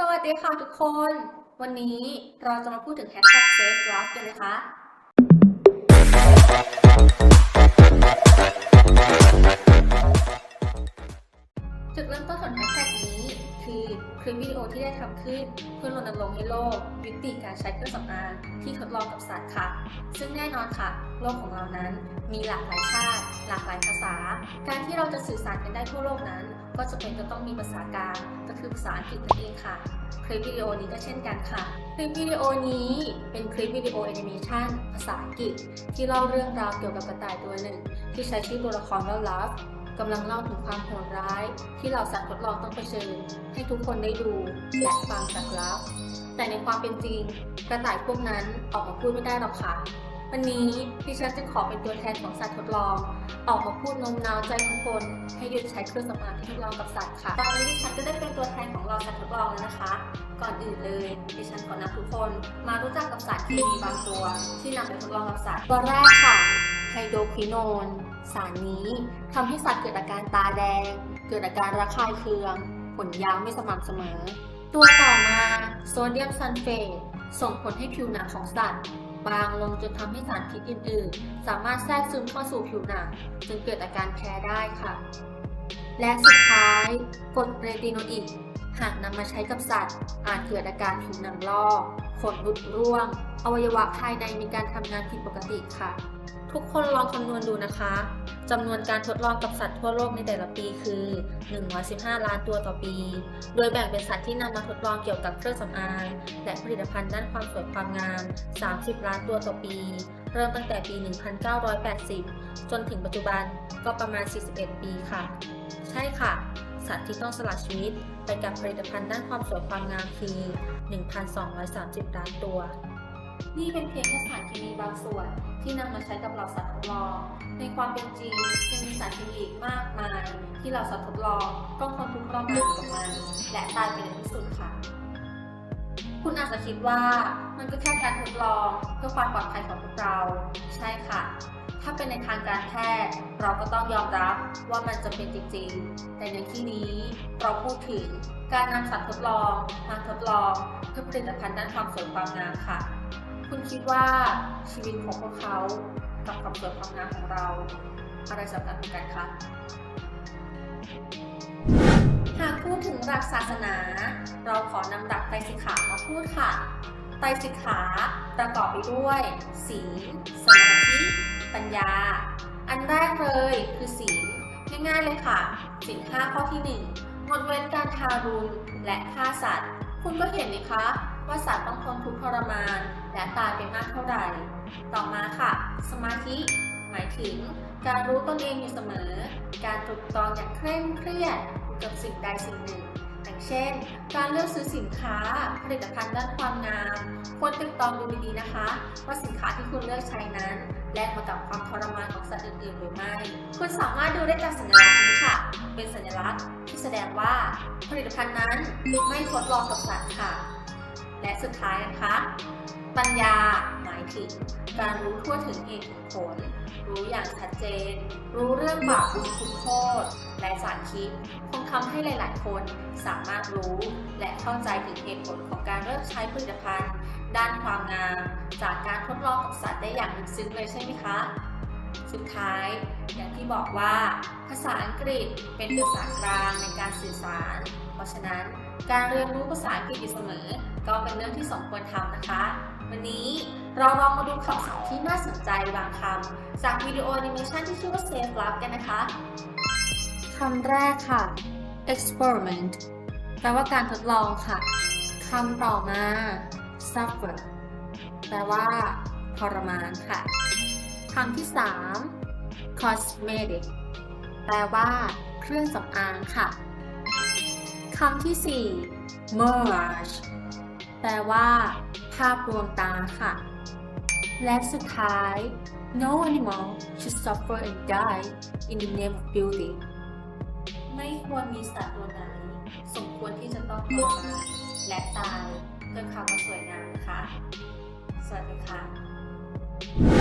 สวัสดีค่ะทุกคน วันนี้เราจะมาพูดถึงแฮชแท็ก save love กันนะคะ ขึ้น เพื่อรณรงค์ให้โลก ยุติการใช้เครื่องสำอางที่ทดลองกับสัตว์ค่ะ ซึ่งแน่นอนค่ะ โลกของเรานั้นมีหลากหลายชาติ หลากหลายภาษา การที่เราจะสื่อสารกันได้ทั่วโลกนั้น ก็จะเป็นจะต้องมีภาษากลางก็คือภาษาอังกฤษนั่นเองค่ะคลิปวิดีโอนี้ก็เช่นกันค่ะ คลิปวิดีโอนี้เป็นคลิปวิดีโอแอนิเมชันภาษาอังกฤษ ที่เล่าเรื่องราวเกี่ยวกับกระต่ายตัวหนึ่ง ที่ใช้ชื่อตัวละครว่าลัฟ กำลังเล่าถึงความโหดร้าย ที่เหล่าสัตว์ทดลองต้องเผชิญ ให้ทุกคนได้ดูและฟังจากลัฟแต่ในความเป็นจริง กระต่ายพวกนั้นออกมาพูดไม่ได้หรอกค่ะวันนี้ดิฉันจึงขอเป็นตัวแทนของสัตว์ทดลอง ออกมาพูดโน้มน้าวใจทุกคนให้หยุดใช้เครื่องสำอางที่ทดลองกับสัตว์ค่ะ ตอนนี้ดิฉันก็ได้เป็นตัวแทนของเราสัตว์ทดลองแล้วนะคะ ก่อนอื่นเลยดิฉันขอนำทุกคน มารู้จักกับสัตว์ที่มีบางตัว ที่นำไปทดลองกับสัตว์ตัวแรกค่ะ โดรควิโนน สารนี้ทำให้สัตว์เกิดอาการตาแดง เกิดอาการระคายเคือง ขนยาวไม่สม่ำเสมอ ตัวต่อมาโซเดียมซัลเฟตส่งผลให้ผิวหนังของสัตว์บางลงจนทำให้สารพิษอื่น ๆ สามารถแทรกซึมเข้าสู่ผิวหนังจึงเกิดอาการแพ้ได้ค่ะ และสุดท้ายกรดเรติโนอิกหากนำมาใช้กับสัตว์ อาจเกิดอาการผิวหนังลอกขนหลุดร่วง อวัยวะภายในมีการทำงานผิดปกติค่ะ ทุกคนลองคำนวณดูนะคะจำนวนการทดลองกับสัตว์ทั่วโลกในแต่ละปีคือ 115 ล้านตัวต่อปี โดยแบ่งเป็นสัตว์ที่นำมาทดลองเกี่ยวกับเครื่องสำอาง และผลิตภัณฑ์ด้านความสวยความงาม 30 ล้านตัวต่อปี เริ่มตั้งแต่ปี 1980 จนถึงปัจจุบันก็ประมาณ 41 ปีค่ะ ใช่ค่ะ สัตว์ที่ต้องสละชีวิตไปกับผลิตภัณฑ์ด้านความสวยความงามคือ 1,230 ล้านตัว นี่เป็นเพียงแค่สารเคมีบางส่วนที่นำมาใช้กับเหล่าสัตว์ทดลอง ในความเป็นจริงยังมีสารเคมีอีกมากมาย ที่เหล่าสัตว์ทดลองต้องทนทุกข์ทรมานกับมันและตายไปในที่สุดค่ะ คุณอาจจะคิดว่ามันก็แค่การทดลองเพื่อความปลอดภัยของพวกเรา ใช่ค่ะ ถ้าเป็นในทางการแพทย์เราก็ต้องยอมรับว่ามันจะเป็นจริงๆ แต่ในที่นี้เราพูดถึงการนำสัตว์ทดลองมาทดลองเพื่อผลิตภัณฑ์ด้านความสวยความงามค่ะ คุณคิดว่าชีวิตของพวกเขากับความสวยความงามของเรา อะไรสำคัญกว่ากันคะหากพูดถึงหลักศาสนา เราขอนำหลักไตรสิกขามาพูดค่ะ ไตรสิกขาประกอบไปด้วยศีลสมาธิปัญญา อันแรกเลยคือศีลง่ายๆเลยค่ะศีลห้าข้อที่หนึ่งงดเว้นการทารุณและฆ่าสัตว์ คุณก็เห็นไหมคะ ว่าสัตว์ต้องทนทุกข์ทรมาน และตายไปมากเท่าไหร่ ต่อมาค่ะ สมาธิ หมายถึง การรู้ตนเองอยู่เสมอ การตรึกตรองอย่างเคร่งเครียดกับสิ่งใดสิ่งหนึ่ง อย่างเช่น การเลือกซื้อสินค้า ผลิตภัณฑ์ด้านความงาม ควรตรึกตรองดูดีๆนะคะ ว่าสินค้าที่คุณเลือกใช้นั้น แลกมากับความทรมานของสัตว์อื่นๆหรือไม่ คุณสามารถดูได้จากสัญลักษณ์นี้ค่ะ เป็นสัญลักษณ์ที่แสดงว่าผลิตภัณฑ์นั้นไม่ทดลองกับสัตว์ค่ะ และสุดท้ายนะคะ ปัญญาหมายถึงการรู้ทั่วถึงเหตุผล รู้อย่างชัดเจน รู้เรื่องบาปบุญคุณโทษ และสารคิดคงทำให้หลาย ๆ คนสามารถรู้ และเข้าใจถึงเหตุผลของการเลือกใช้ผลิตภัณฑ์ ด้านความงาม จากการทดลองกับสัตว์ได้อย่างลึกซึ้งเลยใช่ไหมคะสุดท้ายอย่างที่บอกว่า ภาษาอังกฤษเป็นภาษากลางในการสื่อสาร ราะฉะนั้นการเรียนรู้ภาษาอังกฤษอยู่เสมอ ก็เป็นเรื่องที่สมควรทำนะคะ วันนี้เราลองมาดูคำศัพท์ที่น่าสนใจบางคำจากวิดีโอแอนิเมชันที่ชื่อว่า Save l o v กันนะคะคำแรกค่ะ experiment แปลว่าการทดลองค่ะคำต่อมา suffer แปลว่าทรมานค่ะคำที่ 3 cosmetic แปลว่าเครื่องสำอางค่ะ คำที่ 4 mirage แปลว่า ภาพลวงตาค่ะ และสุดท้าย no animal should suffer and die in the name of beauty ไม่ควรมีสัตว์ตัวไหน สมควรที่จะต้องทรมานและตายเพื่อคำว่าสวยงามนะคะ สวัสดีค่ะ